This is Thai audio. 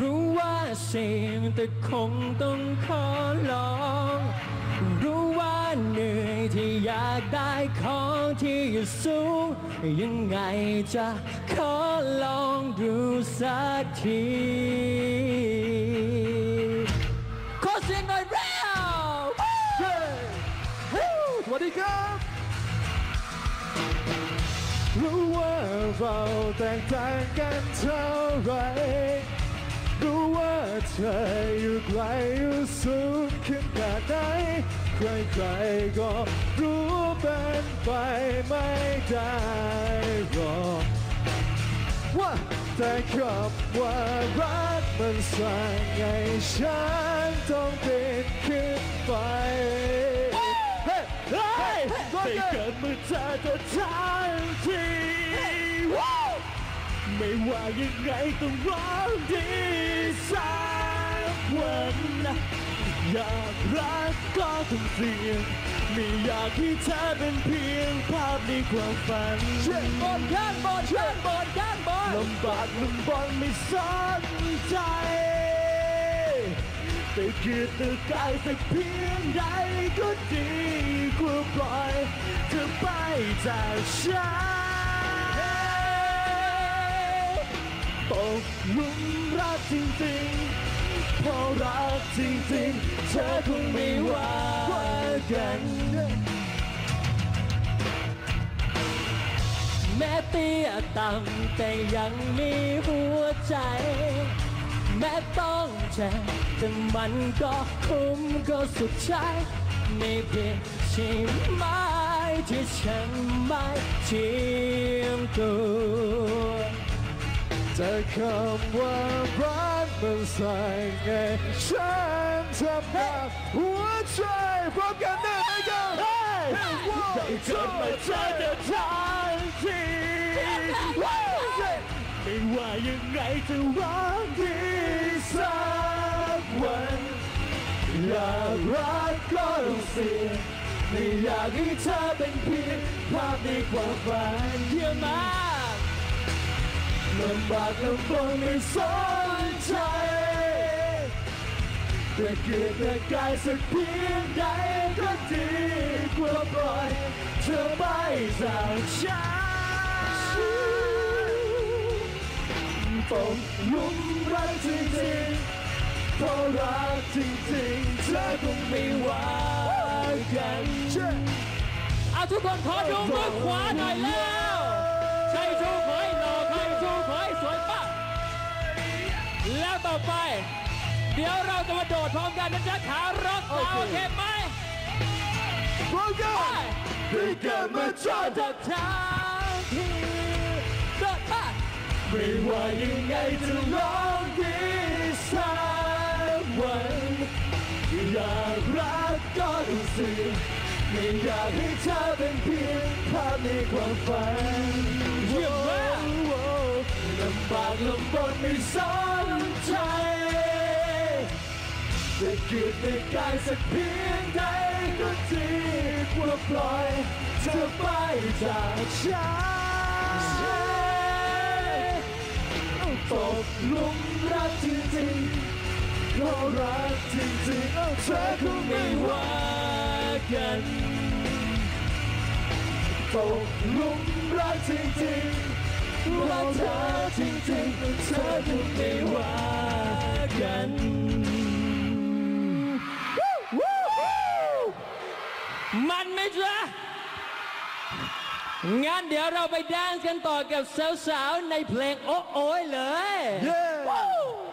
รู้ว่าเสี่ยงแต่คงต้องขอลอง รู้ว่าเหนื่อยที่อยากได้ของที่สูง ยังไงจะขอลองดูสักทีขอเสียงหน่อยเร็วเย้สวัสดีครับ รู้ว่าเราแตกต่างกันเท่าไหร รู้ว่าเธออยู่ไกลอยู่สูงขึ้นขนาดไหนใครๆก็รู้เป็นไปไม่ได้หรอกว่าแต่คำว่ารักมันสั่งให้ฉันต้องเป็นขึ้นไปเฮ้ยเฮ้ยเกิดมือเธอจะทันที ไม่ว่ายังไงต้องร้องดีสักวันอยากรักก็ต้องเสี่ยงไม่อยากให้เธอเป็นเพียงภาพในความฝันบนข้างบนข้างบนข้างบนลำบากลำบนไม่สนใจแต่คิดตึกกายสักเพียงใดก็ดีกว่าปล่อยเธอไปจากฉัน กหลุมรักจริงๆ เพราะรักจริงๆ เธอคงไม่ว่ากันแม้เตี้ยต่ำแต่ยังมีหัวใจ แม้ต้องเจ็บแต่มันก็คุ้มก็สุดใจไม่เพียงใช่ไหมที่ฉันไม่เทียมตัว แต่คำว่ารักมันสั่งให้ฉันทำให้หัวใจพร้อมกันได้ไหมกันได้เกิดมาเจอเธอทันทีไม่ว่ายังไงจะรักดีสักวันอยากรักก็ต้องเสี่ยงไม่อยากให้เธอเป็นเพียงภาพในความฝันเยี่ยมมาก ลำบากลำบนไม่สนใจแต่เกิดแต่กายสักเพียงใดก็ดีกว่าปล่อยเธอไปจากฉันตกหลุมรักจริงๆเพราะรักจริงๆเธอคงไม่ว่ากันเอาทุกคนขอดูมือขวาหน่อยแล้ว แล้วต่อไป เดี๋ยวเราจะมาโดดพร้อมกันนะจ๊ะขาร็อกเอาโอเคไหมพร้อมกันได้เกิดมาชาติทางที่โดดไปไม่ว่ายังไงจะร้องดีสักวันอยากรักก็ต้องสื่อไม่อยากให้เธอเป็นเพียงภาพในความฝัน ลำบากลำบนไม่สนใจจะเกิดในกายสักเพียงใดก็ดีกว่าปล่อยเธอไปจากฉันตกหลุมรักจริงๆเพราะรักจริงๆเธอคงไม่ว่ากันตกหลุมรักจริงๆ รู้ว่าเธอจริงๆเธอคงไม่ว่ากันมันไหมจ๊ะงั้นเดี๋ยวเราไปแดนซ์กันต่อกับสาวๆ ในเพลงโอ้โอยเลย Yeah